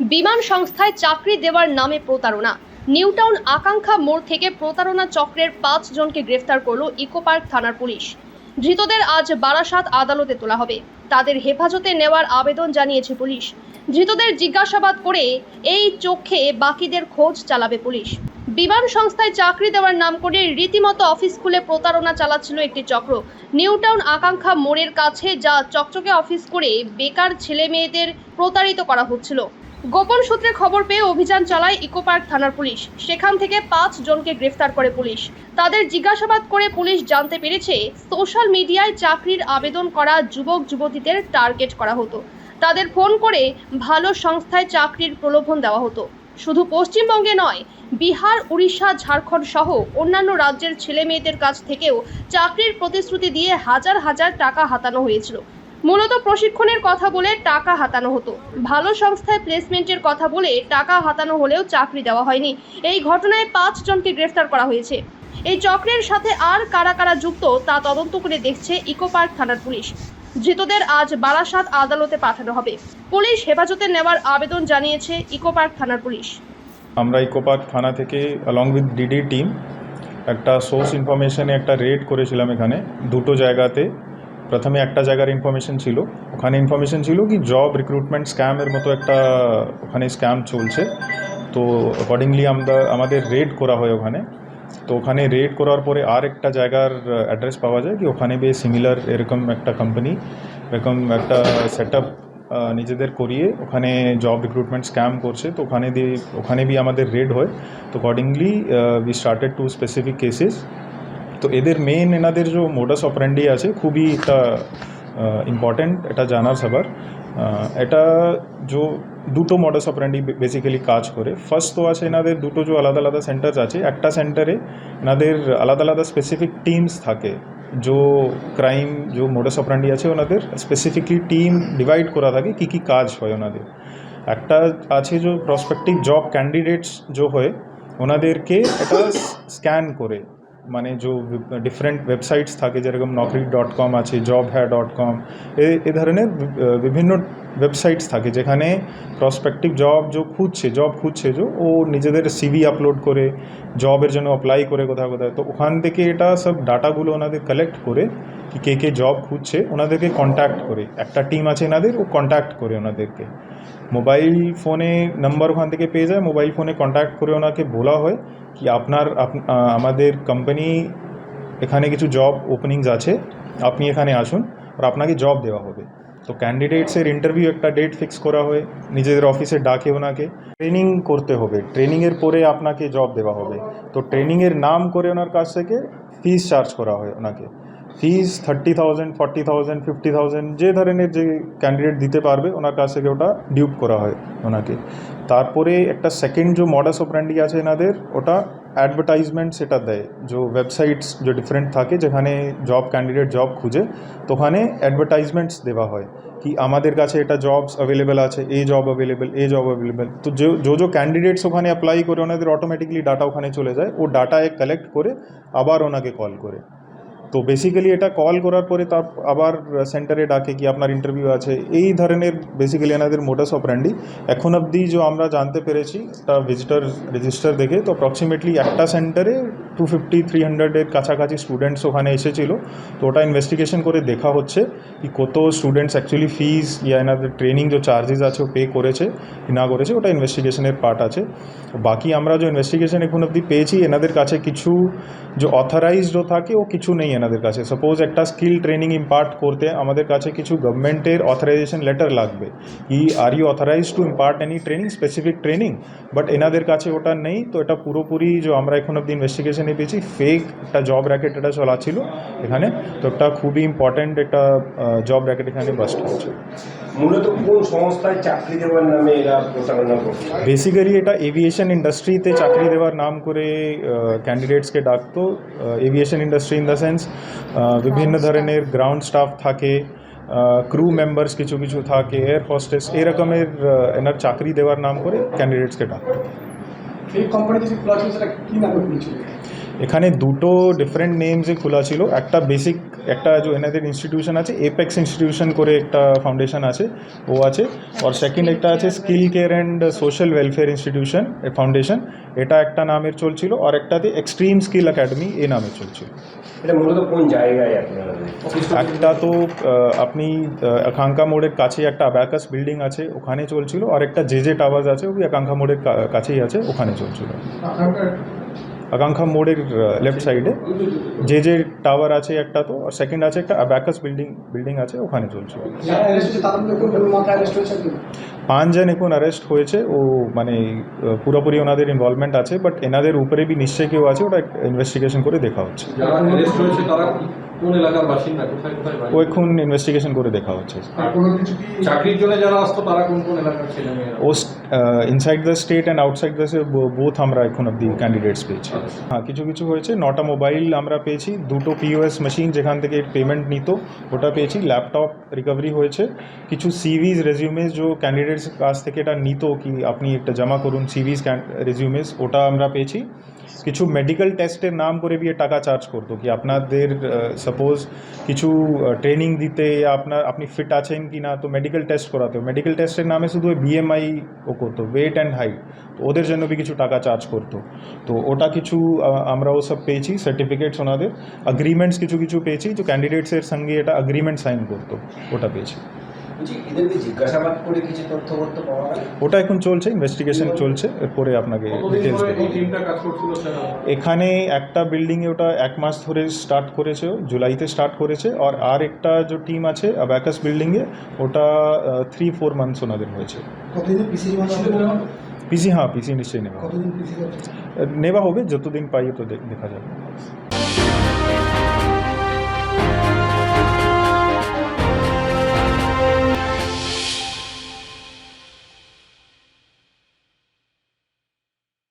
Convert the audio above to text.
বিমান সংস্থায় চাকরি দেওয়ার নামে প্রতারণা। নিউটাউন আকাঙ্ক্ষা মোড় থেকে প্রতারণা চক্রের পাঁচ জনকে গ্রেফতার করল ইকোপার্ক থানার পুলিশ। ধৃতদের আজ বারাসাত আদালতে তোলা হবে। তাদের হেফাজতে নেওয়ার আবেদন জানিয়েছে পুলিশ। ধৃতদের জিজ্ঞাসাবাদ করে এই চোখে বাকিদের খোঁজ চালাবে পুলিশ। বিমান সংস্থায় চাকরি দেওয়ার নাম করে রীতিমতো অফিস খুলে প্রতারণা চালাচ্ছিল একটি চক্র। নিউটাউন আকাঙ্ক্ষা মোড়ের কাছে যা চকচকে অফিস করে বেকার ছেলে মেয়েদের প্রতারিত করা হচ্ছিল। গোপন সূত্রে খবর পেয়ে অভিযান চালায় ইকোপার্ক থানার পুলিশ। সেখান থেকে পাঁচ জনকে গ্রেফতার করে পুলিশ। তাদের জিজ্ঞাসাবাদ করে পুলিশ জানতে পেরেছে, সোশ্যাল মিডিয়ায় চাকরির আবেদন করা যুবক, যুবতীদের টার্গেট করা হতো। তাদের ফোন করে ভালো সংস্থায় চাকরির প্রলোভন দেওয়া হতো। শুধু পশ্চিমবঙ্গে নয়, বিহার, উড়িষ্যা, ঝাড়খণ্ড সহ অন্যান্য রাজ্যের ছেলে মেয়েদের কাছ থেকেও চাকরির প্রতিশ্রুতি দিয়ে হাজার হাজার টাকা হাতানো হয়েছিল। মূলত প্রশিক্ষণের কথা বলে টাকা হাতানো হতো। ভালো সংস্থায় প্লেসমেন্টের কথা বলে টাকা হাতানো হলেও চাকরি দেওয়া হয়নি। এই ঘটনায় পাঁচ জনকে গ্রেফতার করা হয়েছে। এই চক্রের সাথে আর কারা কারা যুক্ত তা তদন্ত করে দেখছে ইকোপার্ক থানার পুলিশ। ধৃতদের আজ বারাসাত আদালতে পাঠানো হবে। পুলিশ হেফাজতে নেওয়ার আবেদন জানিয়েছে ইকোপার্ক থানার পুলিশ। আমরা ইকোপার্ক থানা থেকে অলং উইথ ডিডি টিম একটা সোর্স ইনফরমেশনে একটা রেড করেছিলাম এখানে। দুটো জায়গাতে প্রথমে একটা জায়গার ইনফরমেশন ছিল। ওখানে ইনফরমেশন ছিল কি জব রিক্রুটমেন্ট স্ক্যামের মতো একটা ওখানে স্ক্যাম চলছে। তো অ্যাকর্ডিংলি আমরা, আমাদের রেড করা হয় ওখানে। তো ওখানে রেড করার পরে আর একটা জায়গার অ্যাড্রেস পাওয়া যায় কি ওখানে বে সিমিলার এরকম একটা কোম্পানি এরকম একটা সেট নিজেদের করিয়ে ওখানে জব রিক্রুটমেন্ট স্ক্যাম করছে। তো ওখানে দিয়ে, ওখানে বি আমাদের রেড হয়। তো accordingly we started to specific cases তো এদের মেন এনাদের যে মোডাস অপারেন্ডি আছে খুবই একটা ইম্পর্ট্যান্ট এটা জানার সবার এটা যে দুটো মডাস অপারেন্ডি বেসিক্যালি কাজ করে। ফার্স্ট তো আছে এনাদের দুটো যে আলাদা আলাদা সেন্টার্স আছে। একটা সেন্টারে এনাদের আলাদা আলাদা স্পেসিফিক টিমস থাকে। যে ক্রাইম যে মোডাস অপারেন্ডি আছে ওনাদের স্পেসিফিকলি টিম ডিভাইড করা থাকে কী কী কাজ হয় ওনাদের। একটা আছে যে প্রসপেক্টিভ জব ক্যান্ডিডেটস যে হয়, ওনাদেরকে এটা স্ক্যান করে। মানে যে ডিফারেন্ট ওয়েবসাইটস থাকে, যেরকম নকরি ডট কম আছে জব হ্যা ডট কম এ ধরনের বিভিন্ন ওয়েবসাইটস থাকে, যেখানে প্রসপেক্টিভ জব যে খুঁজছে জব খুঁজছে যে ও নিজেদের সিভি আপলোড করে জবের জন্য অ্যাপ্লাই করে কোথাও কোথায় তো ওখান থেকে এটা সব ডাটাগুলো ওনাদের কালেক্ট করে কি কে কে জব খুঁজছে, ওনাদেরকে কন্ট্যাক্ট করে। একটা টিম আছে এনাদের, ও কন্ট্যাক্ট করে ওনাদেরকে। মোবাইল ফোনে নাম্বার ওখান থেকে পেয়ে যায় মোবাইল ফোনে কন্ট্যাক্ট করে ওনাকে বলা হয় কি আপনার আমাদের কোম্পানি এখানে কিছু জব ওপেনিংস আছে, আপনি এখানে আসুন, আর আপনাকে জব দেওয়া হবে। তো ক্যান্ডিডেটসের ইন্টারভিউ একটা ডেট ফিক্স করা হয়, নিজেদের অফিসে ডাকে ওনাকে। ট্রেনিং করতে হবে ট্রেনিংয়ের পরে আপনাকে জব দেওয়া হবে। তো ট্রেনিংয়ের নাম করে ওনার কাছ থেকে ফিস চার্জ করা হয় ওনাকে। Fees thirty thousand forty thousand fifty thousand যে ধরনের যে ক্যান্ডিডেট দিতে পারবে, ওনার কাছ থেকে ওটা ডিউপ করা হয় ওনাকে। তারপরে একটা সেকেন্ড যে মডাস অপারেন্ডি আছে এনাদের, ওটা অ্যাডভার্টাইজমেন্ট সেটা দেয়। যে ওয়েবসাইটস যে ডিফারেন্ট থাকে, যেখানে জব ক্যান্ডিডেট জব খুঁজে, তো ওখানে অ্যাডভার্টাইজমেন্টস দেওয়া হয় কি আমাদের কাছে এটা জবস অ্যাভেলেবেল আছে এই জব অ্যাভেলেবেল এই জব অ্যাভেলেবেল তো যে जो ক্যান্ডিডেটস ওখানে অ্যাপ্লাই করে, ওনাদের অটোমেটিকলি ডাটা ওখানে চলে যায়। ও ডাটা কালেক্ট করে আবার ওনাকে কল করে। তো বেসিক্যালি এটা কল করার পরে তার আবার সেন্টারে ডাকে কি আপনার ইন্টারভিউ আছে। এই ধরনের বেসিক্যালি এনাদের মোটাস অপরান্ডি এখন অবধি যে আমরা জানতে পেরেছি তা ভিজিটার রেজিস্টার দেখে, তো অ্যাপ্রক্সিমেটলি একটা সেন্টারে টু ফিফটি থ্রি হান্ড্রেডের কাছাকাছি স্টুডেন্টস ওখানে এসেছিল। তো ওটা ইনভেস্টিগেশন করে দেখা হচ্ছে কি কত স্টুডেন্টস অ্যাকচুয়ালি ফিজ ইয়া এনাদের ট্রেনিং যে চার্জেস আছে, ও পে করেছে না করেছে, ওটা ইনভেস্টিগেশনের পার্ট আছে। বাকি আমরা যে ইনভেস্টিগেশন এখন অবধি পেয়েছি, এনাদের কাছে কিছু যে অথরাইজড থাকে, ও কিছু নেই এনাদের কাছে। সাপোজ একটা স্কিল ট্রেনিং ইম্পার্ট করতে আমাদের কাছে কিছু গভর্নমেন্টের অথরাইজেশন লেটার লাগবে। কি are you authorize to impart any training specific training but এনাদের কাছে ওটা নেই, তো এটা পুরোপুরি যে আমরা এখন অব্দি ইনভেস্টিগেশনে পেয়েছি ফেক একটা জব র্যাকেট এটা চলা ছিল এখানে। তো একটা খুবই ইম্পর্ট্যান্ট একটা জব র্যাকেট এখানে বাস্ট হয়েছে। মূলত কোন সংস্থায় চাকরি দেওয়ার নামে এরা প্রতারণা করছে? বেসিক্যালি এটা এভিয়েশন ইন্ডাস্ট্রিতে চাকরি দেওয়ার নাম করে ক্যান্ডিডেটসকে ডাকতো। Aviation industry in the sense বিভিন্ন ধরনের গ্রাউন্ড স্টাফ থাকে ক্রু মেম্বার্স কিছু কিছু থাকে এয়ার হোস্টেস এরকমের এনার চাকরি দেওয়ার নাম করে ক্যান্ডিডেটসকে ডাকতো। এই কোম্পানি যে সেটা কি নামে এখানে দুটো ডিফারেন্ট নেমসে খোলা ছিল। একটা বেসিক একটা যে এনাদের ইনস্টিটিউশন আছে এপেক্স ইনস্টিটিউশন করে একটা ফাউন্ডেশন আছে ও আছে। আর সেকেন্ড একটা আছে skill care and social welfare institution foundation এটা একটা নামের চলছিল। আর একটাতে এক্সট্রিম স্কিল একাডেমি এ নামে চলছিল। এটা মূলত কোন জায়গায় একটা তো আপনি আকাঙ্ক্ষা মোড়ের কাছে একটা অ্যাবাকাস বিল্ডিং আছে ওখানে চলছিল। আর একটা জে জে টাওয়ার্স আছে ওই আকাঙ্ক্ষা মোড়ের কাছেই আছে ওখানে চলছিল। আকাঙ্ক্ষা মোড়ের লেফট সাইডে যে যে টাওয়ার আছে একটা তো আর সেকেন্ড আছে একটা অ্যাবাকাস বিল্ডিং বিল্ডিং আছে ওখানে আর কি? পাঁচজন এখন অ্যারেস্ট হয়েছে ও মানে পুরোপুরি ওনাদের ইনভলভমেন্ট আছে বাট এনাদের উপরে বি নিশ্চয় কেউ আছে ওটা ইনভেস্টিগেশন করে দেখা হচ্ছে। কোন এলাকার বাসিন্দা? কোথায় কোথায় বাড়ি? ও এখন ইনভেস্টিগেশন করে দেখা হচ্ছে। আর কোনো কিছু কি চাকরির জন্য যারা আসতো তারা কোন কোন এলাকার ছেলে মেয়েরা ও inside the state and outside the both আমরা এখন অব্দি ক্যান্ডিডেটস পেয়েছি। হ্যাঁ কিছু কিছু হয়েছে। নটা মোবাইল আমরা পেয়েছি দুটো পিওএস মেশিন যেখান থেকে পেমেন্ট নিত ওটা পেয়েছি। ল্যাপটপ রিকভারি হয়েছে। কিছু সিভিজ রেজিউমেস যে ক্যান্ডিডেটস কাছ থেকে এটা নিত কি আপনি একটা জমা করুন সিভিজ রেজিউমেস ওটা আমরা পেয়েছি। কিছু মেডিকেল টেস্টের নাম করে বিয়ে টাকা চার্জ করতো কি আপনাদের সাপোজ কিছু ট্রেনিং দিতে या আপনার আপনি ফিট আছেন কি না তো মেডিকেল টেস্ট করাতে মেডিকেল টেস্টের নামে শুধু বিএমআই ও করতো ওয়েট অ্যান্ড হাইট তো ওদের জন্য বি কিছু টাকা চার্জ করতো তো ওটা কিছু আহ, আমরা ও সব পেয়েছি সার্টিফিকেটস ওনাদের অ্যাগ্রিমেন্টস কিছু কিছু পেয়েছি যে ক্যান্ডিডেটসের সঙ্গে এটা অ্যাগ্রিমেন্ট সাইন করতো ওটা পেয়েছি ওটা এখন চলছে ইনভেস্টিগেশন চলছে এরপরে আপনাকে ডিটেলস ধরে এই টিমটা কাজ করছিল স্যার এখানে একটা বিল্ডিংয়ে ওটা এক মাস ধরে স্টার্ট করেছে জুলাইতে স্টার্ট করেছে আর আর একটা যে টিম আছে অ্যাবাকাস বিল্ডিংয়ে ওটা থ্রি ফোর মান্থস ওনাদের হয়েছে। কতদিন পিসি মানে হ্যাঁ পিসি নিশ্চয়ই নেওয়া হবে। কতদিন পিসি নেওয়া হবে যতদিন পাই তো দেখা যাবে।